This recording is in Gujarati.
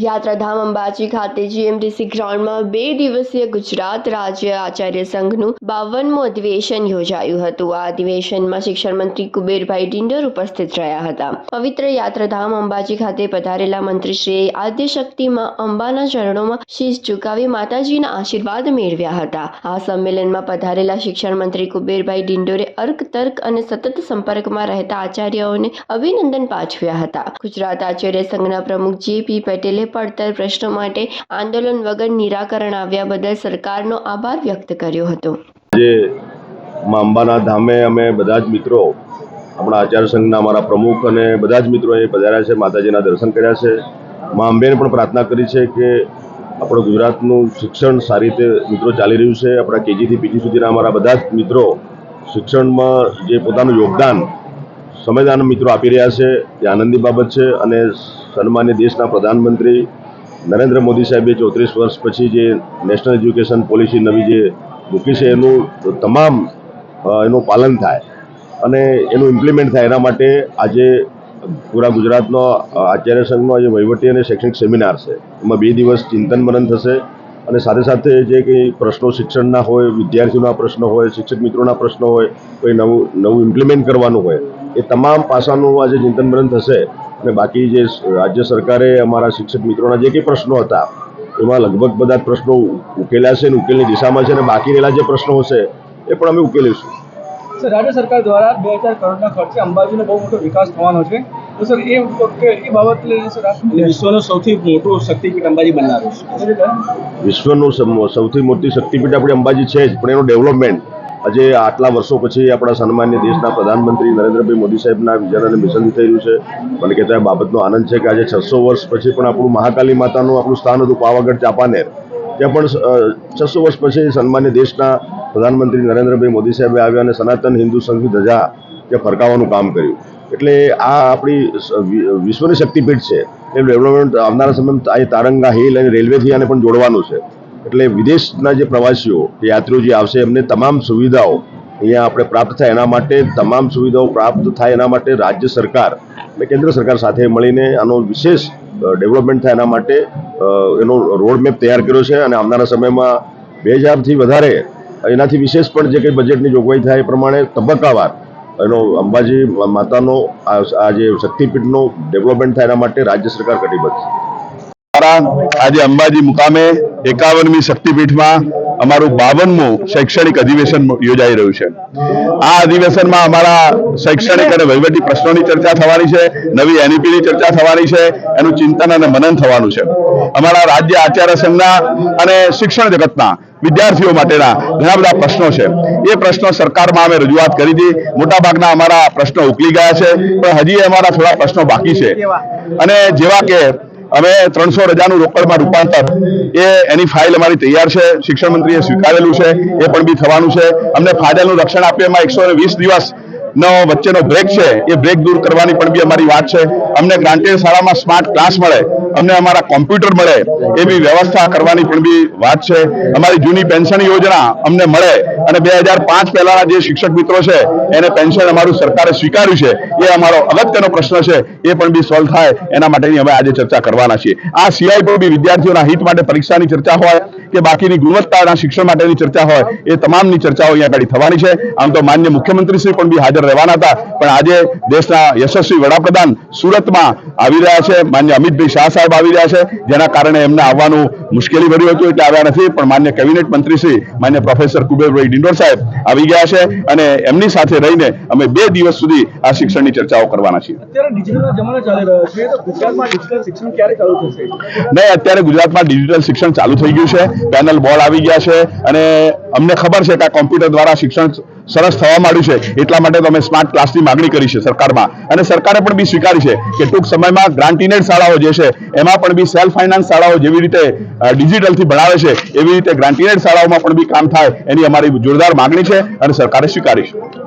યાત્રાધામ અંબાજી ખાતે જીએમડીસી ગ્રાઉન્ડમાં બે દિવસીય ગુજરાત રાજ્ય આચાર્ય સંઘનું બાવનમું અધિવેશન યોજાયું હતું. આ અધિવેશનમાં શિક્ષણ મંત્રી કુબેરભાઈ ડિંડોર ઉપસ્થિત રહ્યા હતા. પવિત્ર યાત્રાધામ અંબાજી ખાતે પધારેલા મંત્રીશ્રીએ આદ્ય શક્તિમાં અંબાના ચરણોમાં શીશ ઝુકાવી માતાજીના આશીર્વાદ મેળવ્યા હતા. આ સંમેલનમાં પધારેલા શિક્ષણ મંત્રી કુબેરભાઈ ડિંડોરે અર્ક, તર્ક અને સતત સંપર્કમાં રહેતા આચાર્યોને અભિનંદન પાઠવ્યા હતા. ગુજરાત આચાર્ય સંઘના પ્રમુખ જે પી પટેલે પડતર પ્રશ્નો માટે આંદોલન વગર નિરાકરણ આવ્યા બદલ સરકારનો આભાર વ્યક્ત કર્યો હતો. જે માંબાના ધામે અમે બધા જ મિત્રો આપણા આચાર્ય સંઘના અમારા પ્રમુખ અને બધા જ મિત્રો અહીં પધાર્યા છે, માતાજીના દર્શન કર્યા છે. મા અંબેને પણ પ્રાર્થના કરી છે કે આપણું ગુજરાતનું શિક્ષણ સારી રીતે મિત્રો ચાલી રહ્યું છે. આપણા કેજીથી પીજી સુધીના અમારા બધા જ મિત્રો શિક્ષણમાં જે પોતાનું યોગદાન સંવિધાન મિત્રો આપી રહ્યા છે એ આનંદની બાબત છે અને સન્માન્ય દેશના પ્રધાનમંત્રી નરેન્દ્ર મોદી સાહેબે ચોત્રીસ વર્ષ પછી જે નેશનલ એજ્યુકેશન પોલિસી નવી જે મૂકી છે, એનું તમામ એનું પાલન થાય અને એનું ઇમ્પ્લિમેન્ટ થાય એના માટે આજે પૂરા ગુજરાતનો આચાર્ય સંઘનો આજે વહીવટી અને શૈક્ષણિક સેમિનાર છે. એમાં બે દિવસ ચિંતન મનન થશે અને સાથે સાથે જે કંઈ પ્રશ્નો શિક્ષણના હોય, વિદ્યાર્થીઓના પ્રશ્નો હોય શિક્ષક મિત્રોના પ્રશ્નો હોય, કોઈ નવું નવું ઇમ્પ્લિમેન્ટ કરવાનું હોય એ તમામ પાસાનું આજે ચિંતન મનન થશે અને બાકી જે રાજ્ય સરકારે અમારા શિક્ષક મિત્રોના જે કંઈ પ્રશ્નો હતા, એમાં લગભગ બધા પ્રશ્નો ઉકેલ્યા છે અને ઉકેલની દિશામાં છે અને બાકી રહેલા જે પ્રશ્નો હશે, એ પણ અમે ઉકેલીશું. રાજ્ય સરકાર દ્વારા બે હજાર કરોડના ખર્ચે અંબાજીનો બહુ મોટો વિકાસ થવાનો છે. સર એ વખતે એ બાબત લઈને સર વિશ્વનું સૌથી મોટું શક્તિપીઠ અંબાજી બનાવ્યું છે. વિશ્વનું સૌથી મોટી શક્તિપીઠ આપણી અંબાજી છે જ પણ એનું ડેવલપમેન્ટ આજે આટલા વર્ષો પછી આપણા સન્માન્ય દેશના પ્રધાનમંત્રી નરેન્દ્રભાઈ મોદી સાહેબના વિઝન અને મિશન થઈ રહ્યું છે. મને કહેતા આ બાબતનો આનંદ છે કે આજે છસો વર્ષ પછી પણ આપણું મહાકાલી માતાનું આપણું સ્થાન હતું પાવાગઢ ચાંપાનેર. ત્યાં પણ છસો વર્ષ પછી સન્માન્ય દેશના પ્રધાનમંત્રી નરેન્દ્રભાઈ મોદી સાહેબે આવ્યા અને સનાતન હિન્દુ સંઘની ધજા ત્યાં ફરકાવવાનું કામ કર્યું. એટલે આ આપણી વિશ્વની શક્તિપીઠ છે. એ ડેવલપમેન્ટ આવનારા સમયમાં આ તારંગા હિલ અને રેલવેથી આને પણ જોડવાનું છે. એટલે વિદેશના જે પ્રવાસીઓ યાત્રીઓ જે આવશે, એમને તમામ સુવિધાઓ અહીંયા આપણે પ્રાપ્ત થાય. એના માટે તમામ સુવિધાઓ પ્રાપ્ત થાય, એના માટે રાજ્ય સરકાર અને કેન્દ્ર સરકાર સાથે મળીને આનો વિશેષ ડેવલપમેન્ટ થાય એના માટે એનો રોડ મેપ તૈયાર કર્યો છે. અને આવનારા સમયમાં બે હજારથી વધારે, એનાથી વિશેષ પણ જે કંઈ બજેટની જોગવાઈ થાય એ પ્રમાણે તબક્કાવાર એનો અંબાજી માતાનો આ આ જે શક્તિપીઠનો ડેવલપમેન્ટ થાય એના માટે રાજ્ય સરકાર કટિબદ્ધ છે. આજે અંબાજી મુકામે એકાવનમી શક્તિપીઠમાં અમારું બાવનમું શૈક્ષણિક અધિવેશન યોજાઈ રહ્યું છે. આ અધિવેશનમાં અમારા શૈક્ષણિક અને વહીવટી પ્રશ્નોની ચર્ચા થવાની છે, નવી એનઈપીની ચર્ચા થવાની છે, એનું ચિંતન અને મનન થવાનું છે. અમારા રાજ્ય આચાર્ય સંઘના અને શિક્ષણ જગતના વિદ્યાર્થીઓ માટેના ઘણા બધા પ્રશ્નો છે. એ પ્રશ્નો સરકારમાં અમે રજૂઆત કરી હતી. મોટાભાગના અમારા પ્રશ્નો ઉકલી ગયા છે, પણ હજી અમારા થોડા પ્રશ્નો બાકી છે. અને જેવા કે અમે ત્રણસો રજાનું રોકડમાં રૂપાંતર, એ એની ફાઇલ અમારી તૈયાર છે, શિક્ષણ મંત્રીએ સ્વીકારેલું છે, એ પણ બી થવાનું છે. અમને ફાયદાનું રક્ષણ આપ્યું એમાં એકસો વીસ દિવસ નો, વચ્ચેનો બ્રેક છે. એ બ્રેક દૂર કરવાની પણ બી અમારી વાત છે. અમને ગ્રાન્ટેડ શાળામાં સ્માર્ટ ક્લાસ મળે. અમને અમારા કોમ્પ્યુટર મળે. એવી વ્યવસ્થા કરવાની પણ બી વાત છે. અમારી જૂની પેન્શન યોજના અમને મળે. અને બે હજાર પાંચ પહેલાના જે શિક્ષક મિત્રો છે, એને પેન્શન અમારું સરકારે સ્વીકાર્યું છે. એ અમારો અગત્યનો પ્રશ્ન છે. એ પણ બી સોલ્વ થાય. એના માટેની અમે આજે ચર્ચા કરવાના છીએ. આ સિવાય પણ બી વિદ્યાર્થીઓના હિત માટે પરીક્ષાની ચર્ચા હોય. કે બાકીની ગુણવત્તાના શિક્ષણ માટેની ચર્ચા હોય એ તમામની ચર્ચાઓ અહીંયા આગળ થવાની છે. આમ તો માન્ય મુખ્યમંત્રીશ્રી પણ બી હાજર રહેવાના હતા. પણ આજે દેશના યશસ્વી વડાપ્રધાન સુરતમાં આવી રહ્યા છે. માન્ય અમિતભાઈ શાહ સાહેબ આવી રહ્યા છે. જેના કારણે એમને આવવાનું મુશ્કેલી ભર્યું હતું એટલે આવ્યા નથી. પણ માન્ય કેબિનેટ મંત્રી શ્રી માન્ય પ્રોફેસર કુબેરભાઈ ડિંડોર સાહેબ આવી ગયા છે અને એમની સાથે રહીને અમે બે દિવસ સુધી આ શિક્ષણની ચર્ચાઓ કરવાના છીએ. નહીં અત્યારે ગુજરાતમાં ડિજિટલ શિક્ષણ ચાલુ થઈ ગયું છે. પેનલ બોર્ડ આવી ગયા છે અને અમને ખબર છે કે આ કોમ્પ્યુટર દ્વારા શિક્ષણ સરસ થવા માંડ્યું છે. એટલા માટે તો અમે સ્માર્ટ ક્લાસની માગણી કરી છે સરકારમાં. અને સરકારે પણ બી સ્વીકારી છે કે ટૂંક સમયમાં ગ્રાન્ટીનેડ શાળાઓ જે છે, એમાં પણ બી સેલ્ફ ફાઇનાન્સ શાળાઓ જેવી રીતે ડિજિટલથી ભણાવે છે, એવી રીતે ગ્રાન્ટીનેડ શાળાઓમાં પણ બી કામ થાય એની અમારી જોરદાર માગણી છે અને સરકારે સ્વીકારી છે.